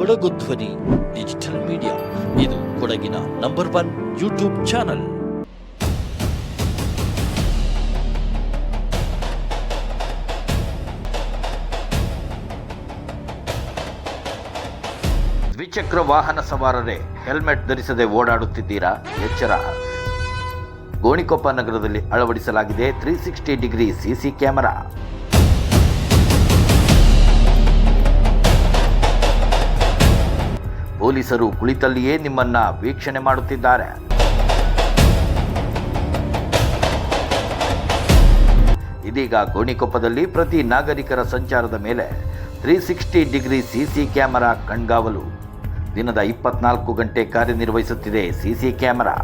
ಕೊಡಗು ಧ್ವನಿ digital media. ಇದು ಕೊಡಗಿನ ನಂಬರ್ ಒನ್ ಯೂಟ್ಯೂಬ್ ಚಾನಲ್. ದ್ವಿಚಕ್ರ ವಾಹನ ಸವಾರರೇ, ಹೆಲ್ಮೆಟ್ ಧರಿಸದೆ ಓಡಾಡುತ್ತಿದ್ದೀರಾ? ಎಚ್ಚರ. ಗೋಣಿಕೊಪ್ಪ ನಗರದಲ್ಲಿ ಅಳವಡಿಸಲಾಗಿದೆ three sixty degree CC camera. ಪೊಲೀಸರು ಕುಳಿತಲ್ಲಿಯೇ ನಿಮ್ಮನ್ನ ವೀಕ್ಷಣೆ ಮಾಡುತ್ತಿದ್ದಾರೆ. ಇದೀಗ ಗೋಣಿಕೊಪ್ಪದಲ್ಲಿ ಪ್ರತಿ ನಾಗರಿಕರ ಸಂಚಾರದ ಮೇಲೆ three sixty degree CC camera ಕಣ್ಗಾವಲು. ದಿನದ ಇಪ್ಪತ್ನಾಲ್ಕು ಗಂಟೆ ಕಾರ್ಯನಿರ್ವಹಿಸುತ್ತಿದೆ ಸಿಸಿ ಕ್ಯಾಮೆರಾ.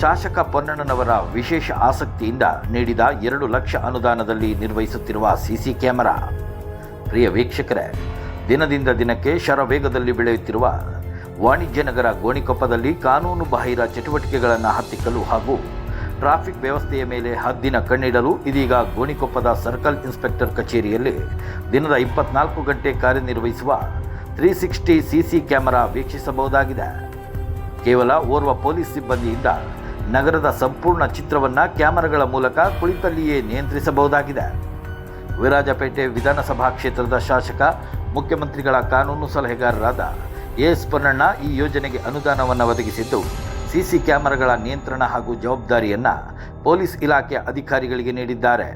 ಶಾಸಕ ಪೊನ್ನಣ್ಣನವರ ವಿಶೇಷ ಆಸಕ್ತಿಯಿಂದ ನೀಡಿದ ಎರಡು ಲಕ್ಷ ಅನುದಾನದಲ್ಲಿ ನಿರ್ವಹಿಸುತ್ತಿರುವ ಸಿಸಿ ಕ್ಯಾಮೆರಾ. ಪ್ರಿಯ ವೀಕ್ಷಕರೇ, ದಿನದಿಂದ ದಿನಕ್ಕೆ ಶರವೇಗದಲ್ಲಿ ಬೆಳೆಯುತ್ತಿರುವ ವಾಣಿಜ್ಯ ನಗರ ಗೋಣಿಕೊಪ್ಪದಲ್ಲಿ ಕಾನೂನು ಬಾಹಿರ ಚಟುವಟಿಕೆಗಳನ್ನು ಹತ್ತಿಕ್ಕಲು ಹಾಗೂ ಟ್ರಾಫಿಕ್ ವ್ಯವಸ್ಥೆಯ ಮೇಲೆ ಹದ್ದಿನ ಕಣ್ಣಿಡಲು ಇದೀಗ ಗೋಣಿಕೊಪ್ಪದ ಸರ್ಕಲ್ ಇನ್ಸ್ಪೆಕ್ಟರ್ ಕಚೇರಿಯಲ್ಲಿ ದಿನದ ಇಪ್ಪತ್ನಾಲ್ಕು ಗಂಟೆ ಕಾರ್ಯನಿರ್ವಹಿಸುವ ತ್ರೀ ಸಿಕ್ಸ್ಟಿ ಸಿಸಿ ಕ್ಯಾಮೆರಾ ವೀಕ್ಷಿಸಬಹುದಾಗಿದೆ. ಕೇವಲ ಓರ್ವ ಪೊಲೀಸ್ ಸಿಬ್ಬಂದಿಯಿಂದ ನಗರದ ಸಂಪೂರ್ಣ ಚಿತ್ರವನ್ನು ಕ್ಯಾಮೆರಾಗಳ ಮೂಲಕ ಕುಳಿತಲ್ಲಿಯೇ ನಿಯಂತ್ರಿಸಬಹುದಾಗಿದೆ. ವಿರಾಜಪೇಟೆ ವಿಧಾನಸಭಾ ಕ್ಷೇತ್ರದ ಶಾಸಕ, ಮುಖ್ಯಮಂತ್ರಿಗಳ ಕಾನೂನು ಸಲಹೆಗಾರರಾದ ಎಸ್ ಪೊನ್ನಣ್ಣ ಈ ಯೋಜನೆಗೆ ಅನುದಾನವನ್ನು ಒದಗಿಸಿದ್ದು, ಸಿಸಿ ಕ್ಯಾಮೆರಾಗಳ ನಿಯಂತ್ರಣ ಹಾಗೂ ಜವಾಬ್ದಾರಿಯನ್ನು ಪೊಲೀಸ್ ಇಲಾಖೆ ಅಧಿಕಾರಿಗಳಿಗೆ ನೀಡಿದ್ದಾರೆ.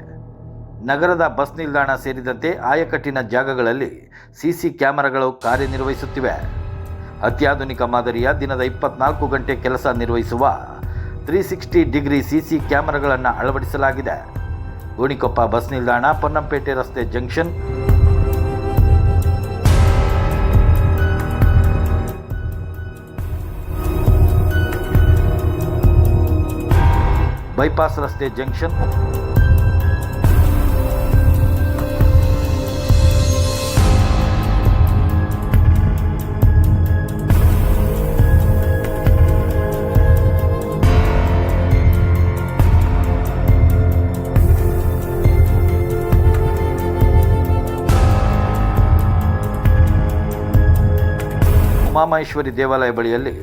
ನಗರದ ಬಸ್ ನಿಲ್ದಾಣ ಸೇರಿದಂತೆ ಆಯಕಟ್ಟಿನ ಜಾಗಗಳಲ್ಲಿ ಸಿಸಿ ಕ್ಯಾಮೆರಾಗಳು ಕಾರ್ಯನಿರ್ವಹಿಸುತ್ತಿವೆ. ಅತ್ಯಾಧುನಿಕ ಮಾದರಿಯ ದಿನದ ಇಪ್ಪತ್ನಾಲ್ಕು ಗಂಟೆ ಕೆಲಸ ನಿರ್ವಹಿಸುವ ತ್ರೀ ಸಿಕ್ಸ್ಟಿ ಡಿಗ್ರಿ ಸಿಸಿ ಕ್ಯಾಮೆರಾಗಳನ್ನು ಅಳವಡಿಸಲಾಗಿದೆ. ಗೋಣಿಕೊಪ್ಪ ಬಸ್ ನಿಲ್ದಾಣ, ಪೊನ್ನಂಪೇಟೆ ರಸ್ತೆ ಜಂಕ್ಷನ್. ಬೈಪಾಸ್ ರಸ್ತೆ ಜಂಕ್ಷನ್. ಉಮಾಮಹೇಶ್ವರಿ ದೇವಾಲಯ ಬಳಿಯಲ್ಲಿ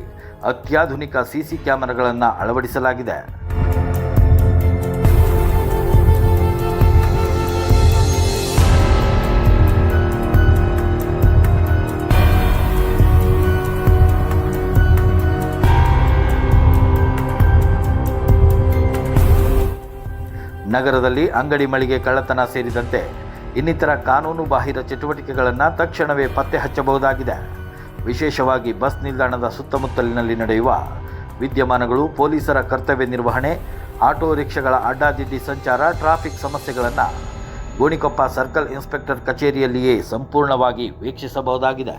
ಅತ್ಯಾಧುನಿಕ ಸಿಸಿ ಕ್ಯಾಮೆರಾಗಳನ್ನು ಅಳವಡಿಸಲಾಗಿದೆ. ನಗರದಲ್ಲಿ ಅಂಗಡಿ ಮಳಿಗೆ ಕಳ್ಳತನ ಸೇರಿದಂತೆ ಇನ್ನಿತರ ಕಾನೂನು ಬಾಹಿರ ಚಟುವಟಿಕೆಗಳನ್ನು ತಕ್ಷಣವೇ ಪತ್ತೆ ಹಚ್ಚಬಹುದಾಗಿದೆ. ವಿಶೇಷವಾಗಿ ಬಸ್ ನಿಲ್ದಾಣದ ಸುತ್ತಮುತ್ತಲಿನಲ್ಲಿ ನಡೆಯುವ ವಿದ್ಯಮಾನಗಳು, ಪೊಲೀಸರ ಕರ್ತವ್ಯ ನಿರ್ವಹಣೆ, ಆಟೋ ರಿಕ್ಷಾಗಳ ಅಡ್ಡಾದಿಡ್ಡಿ ಸಂಚಾರ, ಟ್ರಾಫಿಕ್ ಸಮಸ್ಯೆಗಳನ್ನು ಗೋಣಿಕೊಪ್ಪ ಸರ್ಕಲ್ ಇನ್ಸ್ಪೆಕ್ಟರ್ ಕಚೇರಿಯಲ್ಲಿಯೇ ಸಂಪೂರ್ಣವಾಗಿ ವೀಕ್ಷಿಸಬಹುದಾಗಿದೆ.